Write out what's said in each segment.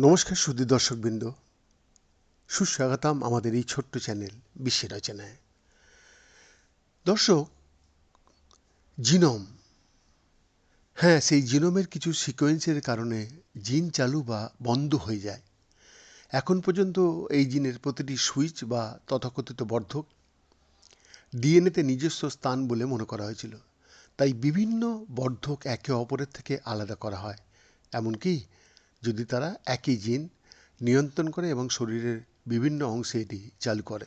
নমস্কার সুদী দর্শকবৃন্দ। সুস্বাগতম আমাদের এই ছোট্ট চ্যানেল বিশ্বের রচনায়। দর্শক, জিনোম। হ্যাঁ সেই জিনোমের কিছু সিকোয়েন্সের কারণে জিন চালু বা বন্ধ হয়ে যায়। এখন পর্যন্ত এই জিনের প্রতিটি সুইচ বা তথাকথিত বর্ধক ডিএনএতে নিজস্ব স্থান বলে মনে করা হয়েছিল। তাই বিভিন্ন বর্ধক একে অপরের থেকে আলাদা করা হয়। এমনকি যদি তারা একই জিন নিয়ন্ত্রণ করে এবং শরীরের বিভিন্ন অংশে এটি চালু করে।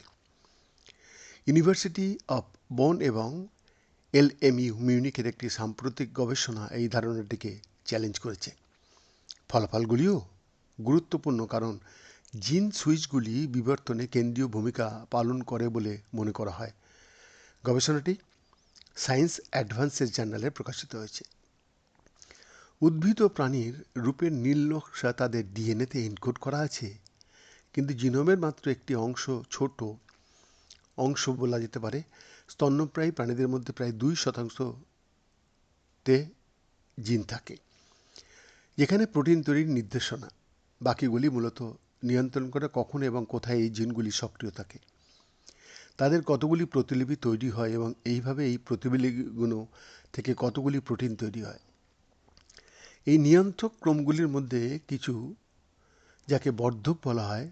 ইউনিভার্সিটি অফ বন এবং এল এম ইউ মিউনিকের একটি সাম্প্রতিক গবেষণা এই ধারণাটিকে চ্যালেঞ্জ করেছে। ফলাফলগুলিও গুরুত্বপূর্ণ কারণ জিন সুইচগুলি বিবর্তনে কেন্দ্রীয় ভূমিকা পালন করে বলে মনে করা হয়। গবেষণাটি সায়েন্স অ্যাডভান্সেস জার্নালে প্রকাশিত হয়েছে। উদ্ভিদ ও প্রাণীর রূপের নীল নকশা তাদের ডিএনএতে এনকোড করা আছে। কিন্তু জিনোমের মাত্র একটি অংশ ছোট অংশ বলা যেতে পারে। স্তন্যপ্রায়ী প্রাণীদের মধ্যে প্রায় দুই শতাংশতে জিন থাকে। যেখানে প্রোটিন তৈরির নির্দেশনা। বাকিগুলি মূলত নিয়ন্ত্রণ করে কখন এবং কোথায় এই জিনগুলি সক্রিয় থাকে। তাদের কতগুলি প্রতিলিপি তৈরি হয় এবং এইভাবে এই প্রতিলিপিগুলো থেকে কতগুলি প্রোটিন তৈরি হয়? এই নিয়ন্ত্রক ক্রমগুলির মধ্যে কিছু, যাকে বর্ধক বলা হয়,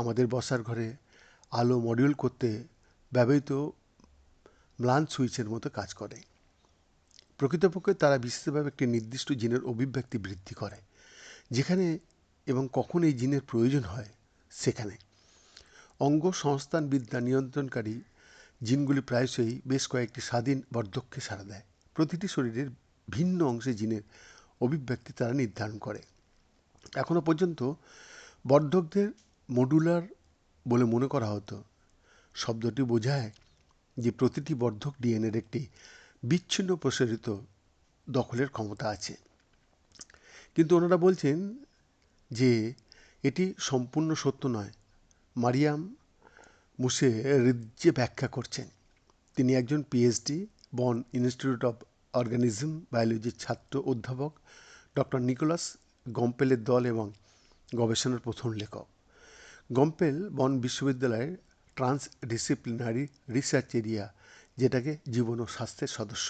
আমাদের বসার ঘরে আলো মডিউল করতে ব্যবহৃত ম্লান সুইচের মতো কাজ করে। প্রকৃতপক্ষে তারা বিশেষভাবে একটি নির্দিষ্ট জিনের অভিব্যক্তি বৃদ্ধি করে, যেখানে এবং কখন এই জিনের প্রয়োজন হয় সেখানে। অঙ্গ সংস্থান বিদ্যা নিয়ন্ত্রণকারী জিনগুলি প্রায়শই বেশ কয়েকটি স্বাধীন বর্ধককে সাড়া দেয়। প্রতিটি শরীরের ভিন্ন অংশে জিনের অভিব্যক্তি তারা নির্ধারণ করে। এখনও পর্যন্ত বর্ধকদের মডুলার বলে মনে করা হতো। শব্দটি বোঝায় যে প্রতিটি বর্ধক ডিএনএর একটি বিচ্ছিন্ন প্রসারিত দখলের ক্ষমতা আছে। কিন্তু ওনারা বলছেন যে এটি সম্পূর্ণ সত্য নয়। মারিয়াম মুসে রিজ্জে ব্যাখ্যা করছেন। তিনি একজন পিএইচডি বন ইনস্টিটিউট অফ অর্গানিজম বায়োলজির ছাত্র অধ্যাপক ডক্টর নিকোলাস গম্পেলের দল এবং গবেষণার প্রথম লেখক। গম্পেল বন বিশ্ববিদ্যালয়ের ট্রান্স ডিসিপ্লিনারি রিসার্চ এরিয়া, যেটাকে জীবন ও স্বাস্থ্যের সদস্য।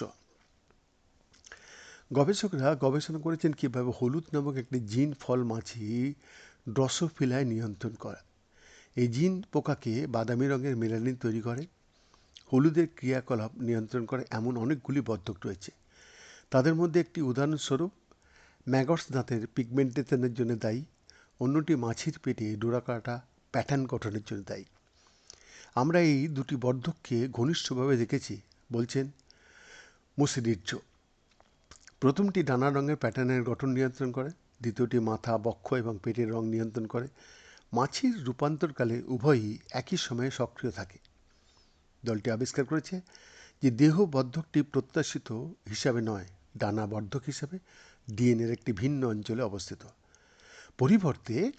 গবেষকরা গবেষণা করেছেন কীভাবে হলুদ নামক একটি জিন ফল মাছি ড্রসোফিলায় নিয়ন্ত্রণ করা। এই জিন পোকাকে বাদামি রঙের মেলানিন তৈরি করে হলুদের ক্রিয়াকলাপ নিয়ন্ত্রণ করে এমন অনেকগুলি বদ্ধক রয়েছে। তাদের মধ্যে একটি উদাহরণস্বরূপ ম্যাগটস দাঁতের পিগমেন্টেশনের জন্য দায়ী, অন্যটি মাছির পেটে ডোরাকাটা প্যাটার্ন গঠনের জন্য দায়ী। আমরা এই দুটি বর্ধককে ঘনিষ্ঠভাবে দেখেছি, বলছেন মুসিডির্য প্রথমটি ডানা রঙের প্যাটার্নের গঠন নিয়ন্ত্রণ করে, দ্বিতীয়টি মাথা, বক্ষ এবং পেটের রং নিয়ন্ত্রণ করে। মাছির রূপান্তরকালে উভয়ই একই সময়ে সক্রিয় থাকে। দলটি আবিষ্কার করেছে যে দেহ বদ্ধকটি প্রত্যাশিত হিসাবে নয় ডানা বর্ধক হিসাবে ডিএনএর একটি ভিন্ন অঞ্চলে অবস্থিত। পরিবর্তে,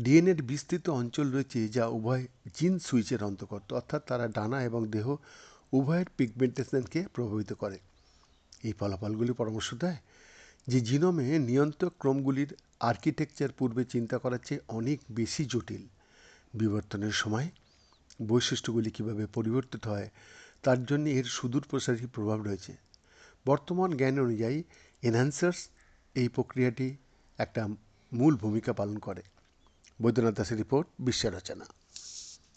ডিএনএর বিস্তৃত অঞ্চল রয়েছে যা উভয় জিন সুইচের অন্তর্গত, অর্থাৎ তারা ডানা এবং দেহ উভয়ের পিগমেন্টেশনকে প্রভাবিত করে। এই ফলাফলগুলি পরামর্শ দেয় যে জিনোমে নিয়ন্ত্রক ক্রমগুলির আর্কিটেকচার পূর্বে চিন্তা করার চেয়ে অনেক বেশি জটিল। বিবর্তনের সময় বৈশিষ্ট্যগুলি কীভাবে পরিবর্তিত হয়, তার জন্য এর সুদূর প্রসারী প্রভাব রয়েছে। বর্তমান জ্ঞান অনুযায়ী এনহ্যান্সার্স এই প্রক্রিয়াটি একটা মূল ভূমিকা পালন করে। বৈদ্যনাথ দাসের রিপোর্ট বিশ্বের রচনা।